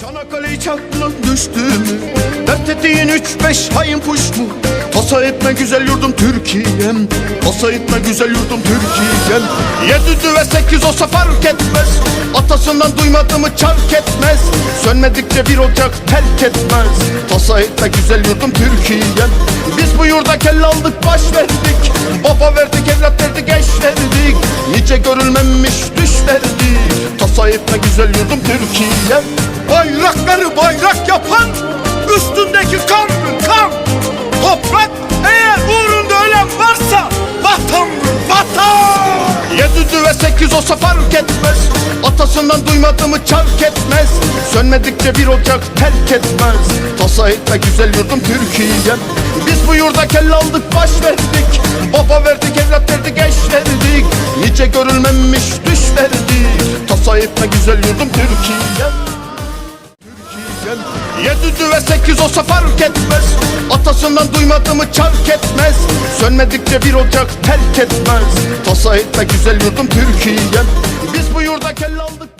Çanakkale hiç aklına düştü? Dert ettiğin üç beş hain kuş mu? Tasa etme güzel yurdum Türkiye'm. Tasa etme güzel yurdum Türkiye'm. Yedi ve sekiz olsa fark etmez. Atasından duymadığımı çark etmez. Sönmedikçe bir ocak terk etmez. Tasa etme güzel yurdum Türkiye'm. Biz bu yurda kelle aldık baş verdik. Baba verdik evlat verdik eş verdik. Nice görülmemiş düş verdik. Tasa etme güzel yurdum Türkiye'm Bayrakları bayrak yapan Üstündeki kan kan. Toprak eğer uğrunda ölen varsa Vatandır vatan. Yedi ve sekiz olsa fark etmez. Atasından duymadığımı çark etmez. Sönmedikçe bir ocak terk etmez. Tasa etme güzel yurdum Türkiye'm Biz bu yurda kelle aldık baş verdik. Baba verdik evlat verdik eş verdik. Nice görülmemiş düş verdik. Tasa etme güzel yurdum Türkiye'm Yedi ve sekiz olsa fark etmez. Atasından duymadığımı çark etmez. Sönmedikçe bir ocak terk etmez. Tasa etme güzel yurdum Türkiye'm Biz bu yurda kelle aldık